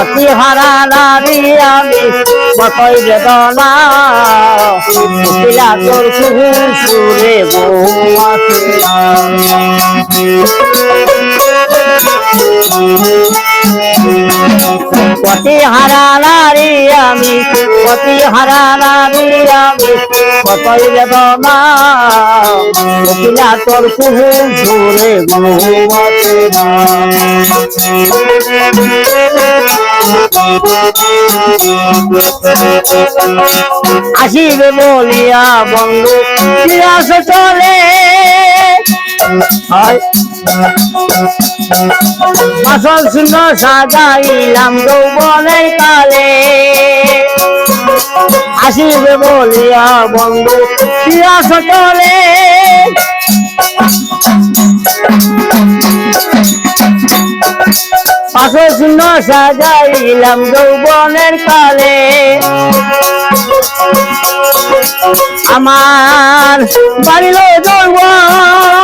পতি হারা নারী আমি কতই বেদনা। কোকিলা তোর সুরে পতি হারা নারী আমি পতি হারা নারী আমি কতই বেদনা। কোকিলা তোর কুহু সুরে ঘুমাতে না আসিবে বলিয়া বন্ধু ফিরাস চলে? আসল সুন্দর সাজাইলাম যৌবনের কালে। আসিবে বলিয়া বন্ধু ফিরাস চলে? সুন্দর সাজাইলাম যৌবনের কালে। আমার বাড়িল যৌবন।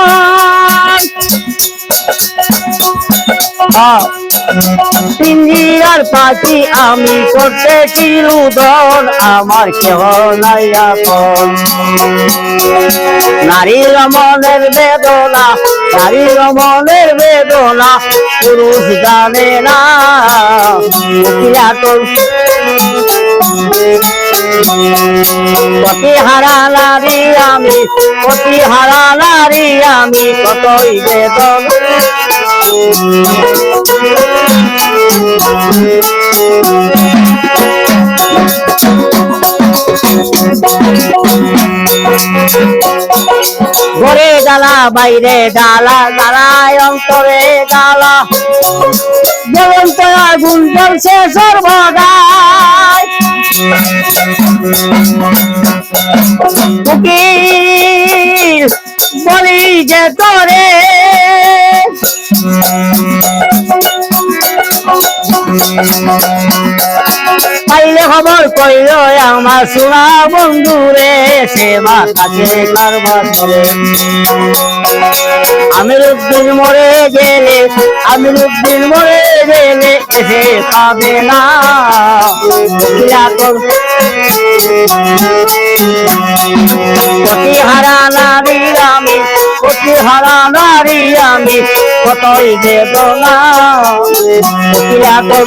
পিঞ্জিরার পাখি আমি করতে চিরুদন আমার কেহ নাই এখন নারীর বেদনা, নারীর মনের বেদনা, পুরুষ জানে না। কতি হারা নারী আমি, কতি হারা নারী আমি, কতই বেদন। ঘরে ডালা বাইরে ডালা ডালায় অন্তরে ডালা যেমন তো আগুন জ্বলছে সর্বদাই। বলি যে তোরে পাইলে খবর কইল, আমার সোনা বন্ধুরে সেবা কাছে কারবার করে আমির উদ্দিন মরে গেলে আমির উদ্দিন মরে গেলে এসে পাবে না। কতি হারা নারী আমি কতই উকিলা তোর